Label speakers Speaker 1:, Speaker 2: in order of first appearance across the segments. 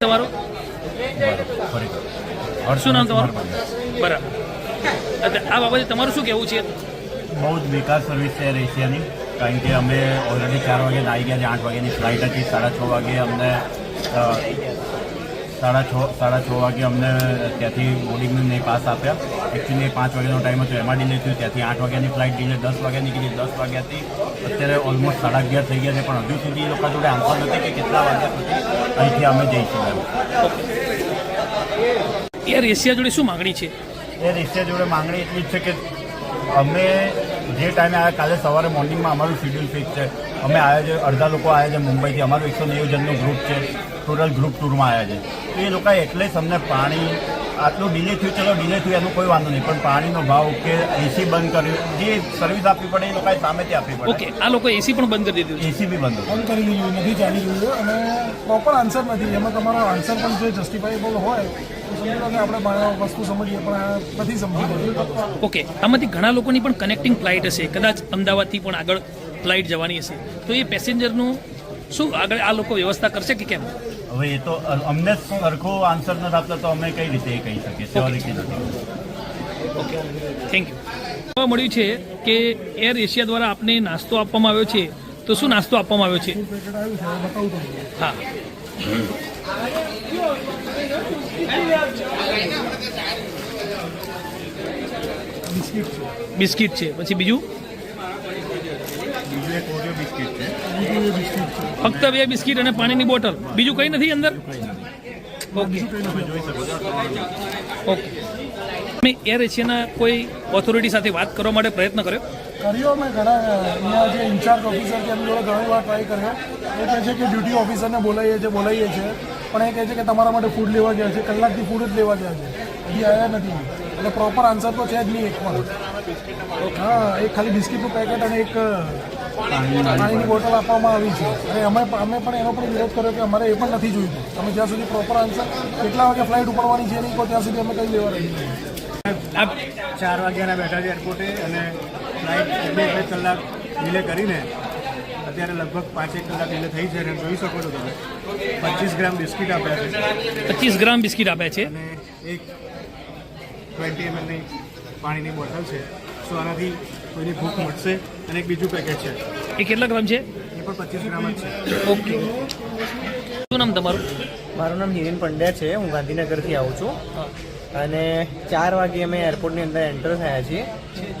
Speaker 1: તમારું? શું નામ તમારું? બરાબર. આ બાબતે તમારું શું કહેવું છે?
Speaker 2: બહુ જ બેકાર સર્વિસ છે એર કારણ કે અમે ઓલરેડી ચાર વાગે આવી ગયા છે આઠ વાગ્યાની ફ્લાઇટ હતી, સાડા છ વાગે અમને સાડા છ સાડા છ વાગે અમને ત્યાંથી બોર્ડિંગને પાસ આપ્યા. એકચ્યુઅલી પાંચ વાગ્યાનો ટાઈમ હતો એમાં ડિલે થયું. ત્યાંથી આઠ વાગ્યાની ફ્લાઇટ ડિલે દસ વાગ્યાની કીધી દસ વાગ્યાથી અત્યારે ઓલમોસ્ટ સાડા અગિયાર થઈ ગયા છે પણ હજુ સુધી એ લોકો જોડે આન્સર નથી કે કેટલા વાગ્યા સુધી અહીંથી અમે જઈશું
Speaker 1: એર એશિયા જોડે શું માગણી છે?
Speaker 2: એ એશિયા જોડે માંગણી એટલી જ છે કે અમે જે ટાઈમે આવ્યા કાલે સવારે મોર્નિંગમાં અમારું શેડ્યુલ ફિક્સ છે. અમે આવ્યા છે અડધા લોકો આવ્યા છે મુંબઈથી. અમારું એકસો નેવું જણનું ગ્રુપ છે ટોટલ ગ્રુપ ટૂરમાં આવ્યા છે. તો એ લોકોએ એટલે જ અમને પાણી આટલું ડિલે થયું ચલો ડિલે થયું એનો કોઈ વાંધો નહીં. પણ પાણીનો ભાવ કે એસી બંધ કર્યું જે સર્વિસ આપવી પડે એ લોકોએ સામેથી આપવી પડે.
Speaker 1: ઓકે આ લોકોએ એસી પણ બંધ કરી દીધું
Speaker 2: એસી બી બંધ.
Speaker 3: બંધ કરી દીધું નથી ચાલી રહ્યું અને પ્રોપર આન્સર નથી. એમાં તમારો આન્સર પણ જો જસ્ટિફાયેબલ હોય આપણે વસ્તુ સમજીએ પણ નથી સમજી
Speaker 1: ઓકે આમાંથી ઘણા લોકોની પણ કનેક્ટિંગ ફ્લાઇટ હશે. કદાચ અમદાવાદથી પણ આગળ ફ્લાઇટ જવાની હશે. તો એ પેસેન્જરનું શું આગળ આ લોકો વ્યવસ્થા કરશે કે કેમ?
Speaker 2: હવે એ તો અમને સરખો આન્સર નથી આપતા તો અમે કઈ રીતે એ કહી શકીએ? સ્યોરિટી નથી.
Speaker 1: ઓકે થેન્ક યુ જોવા મળ્યું છે કે એર એશિયા દ્વારા આપને નાસ્તો આપવામાં આવ્યો છે. તો શું નાસ્તો આપવામાં આવ્યો છે? હા.
Speaker 3: બિસ્કિટ છે.
Speaker 1: પછી બીજું?
Speaker 2: એક ઓરિયો બિસ્કિટ છે.
Speaker 3: બીજું એ બિસ્કિટ છે
Speaker 1: ફક્ત બે બિસ્કિટ અને પાણીની બોટલ. બીજું કંઈ નથી અંદર? ઓકે. ઓકે. તમે એર એશિયાના કોઈ ઓથોરિટી સાથે વાત કરવા માટે પ્રયત્ન કર્યો?
Speaker 3: કર્યો મેં ઘણા અહીંયા જે ઇન્ચાર્જ ઓફિસર છે એમની જોડે ઘણી વાર ટ્રાય કર્યો. એ કહે છે કે ડ્યુટી ઓફિસરને બોલાવીએ છીએ બોલાવીએ છીએ પણ એ કહે છે કે તમારા માટે ફૂડ લેવા ગયા છે કલાકથી ફૂડ જ લેવા ગયા છે. હજી આવ્યા નથી. એટલે પ્રોપર આન્સર તો છે જ નહીં એક પણ હા એક ખાલી બિસ્કિટનું પેકેટ અને એક પાણીની બોટલ આપવામાં આવી છે. અને અમે અમે પણ એનો પણ વિરોધ કર્યો કે અમારે એ પણ નથી જોઈતું. તમે જ્યાં સુધી પ્રોપર આન્સર કેટલા વાગે ફ્લાઇટ ઉપડવાની છે નહીં ત્યાં સુધી અમે કંઈ લેવા રહી
Speaker 4: ચાર વાગ્યાના બેઠા છે એરપોર્ટે અને ફ્લાઇટ બે બે કલાક ડિલે કરીને અત્યારે લગભગ પાંચેક કલાક ડિલે થઈ છે અને જોઈ શકો છો તમે. પચીસ ગ્રામ બિસ્કિટ આપ્યા છે.
Speaker 1: પચીસ ગ્રામ બિસ્કિટ આપ્યા છે?
Speaker 4: અને એક ટ્વેન્ટી એમએલની પાણીની બોટલ છે. સો આનાથી કોઈની ભૂખ મળશે અને એક બીજું પેકેટ છે.
Speaker 1: એ કેટલા ગ્રામ છે?
Speaker 4: એ પણ પચીસ ગ્રામ જ છે.
Speaker 1: ઓકે. શું નામ તમારું?
Speaker 5: મારું નામ હિરેન પંડ્યા છે. હું ગાંધીનગરથી આવું છું. અને ચાર વાગે અમે એરપોર્ટની અંદર એન્ટર થયા છીએ.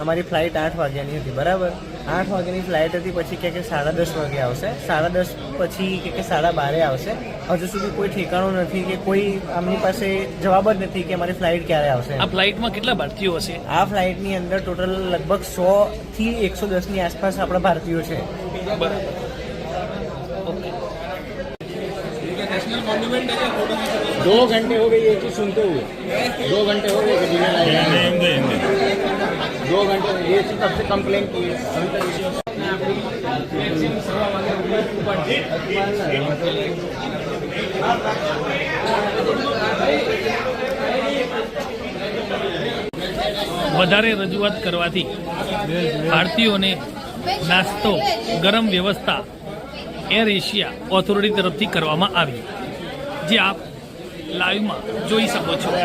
Speaker 5: અમારી ફ્લાઇટ આઠ વાગ્યાની હતી બરાબર? આઠ વાગ્યાની ફ્લાઇટ હતી પછી કહે કે સાડા દસ વાગે આવશે. સાડા દસ પછી ક્યાંક કે સાડા બારે આવશે. હજુ સુધી કોઈ ઠેકાણું નથી કે કોઈ આમની પાસે જવાબ જ નથી કે અમારી ફ્લાઇટ ક્યારે આવશે.
Speaker 1: આ ફ્લાઇટમાં કેટલા ભારતીયો હશે?
Speaker 5: આ ફ્લાઇટની અંદર ટોટલ લગભગ સો થી એકસો દસની આસપાસ આપણા ભારતીયો છે.
Speaker 1: બરાબર. ઓકે.
Speaker 6: दो घंटे हो गए ये चीज सुनते हुए दो घंटे हो गए कि डिले लाए दो घंटे ये चीज तब से कंप्लेन की है अभी तक इश्यू
Speaker 1: વધારે રજૂઆત કરવાથી ભારતીયોને નાસ્તો ગરમ વ્યવસ્થા એર એશિયા ઓથોરિટી તરફથી કરવામાં આવી. જે આપ લાઈવમાં જોઈ શકો છો.